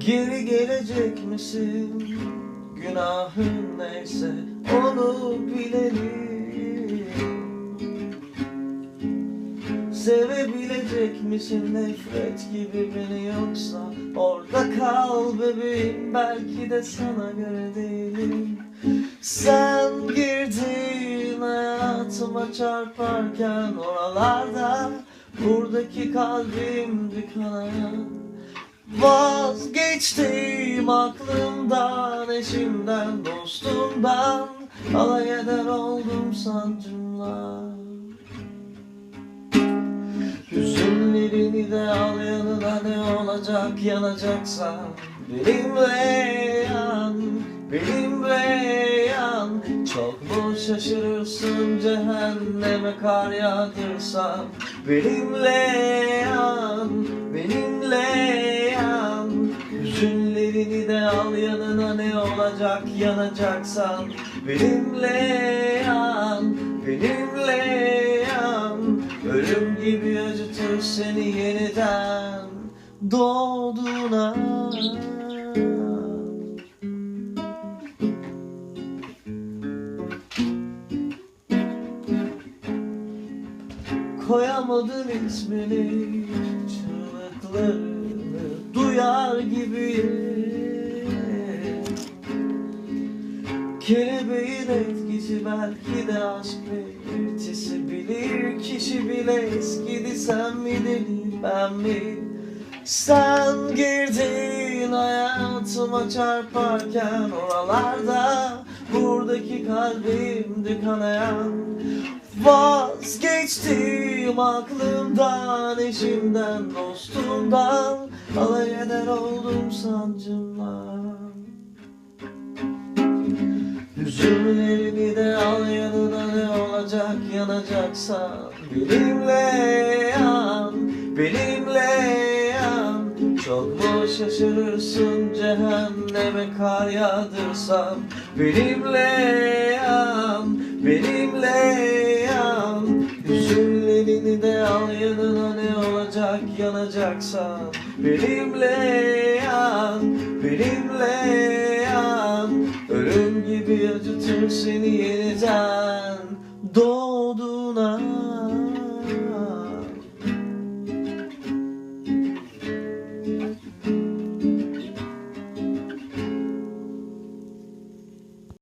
Geri gelecek misin? Günahın neyse onu bilelim. Sevebilecek misin? Nefret gibi beni yoksa Orada kal bebeğim. Belki de sana göre değilim. Sen girdin hayatıma çarparken oralarda Buradaki kalbimdi kanayan Vazgeçtim aklımdan, eşimden, dostumdan Alay eder oldum sancımla Hüzünlerini de al yanına ne olacak yanacaksan. Benimle yan, benimle yan. Çok mu şaşırırsın cehenneme kar yağdırsam Benimle yan, benimle yan ne olacak yanacaksan Benimle yan, benimle yan. Ölüm gibi acıtır seni yeniden doğduğuna. Koyamadın ismini Çığlıklarını duyar gibi Kelebeğin etkisi belki de aşk belirtisi Bilir kişi bile eskidi. Sen mi deli ben mi? Sen girdin hayatıma çarparken oralarda. Buradaki kalbimdi kanayan. Vazgeçtim aklımdan, eşimden, dostumdan. Alay eder oldum sancımla Hüzünlerini de al yanına ne olacak yanacaksa. Benimle yan, benimle yan. Çok mu şaşırırsın cehenneme kar yağdırsam? Benimle yan, benimle yan. Hüzünlerini de al yanına ne olacak yanacaksa. Benimle yan, benimle yan Gibi acıtır seni yeniden doğduğuna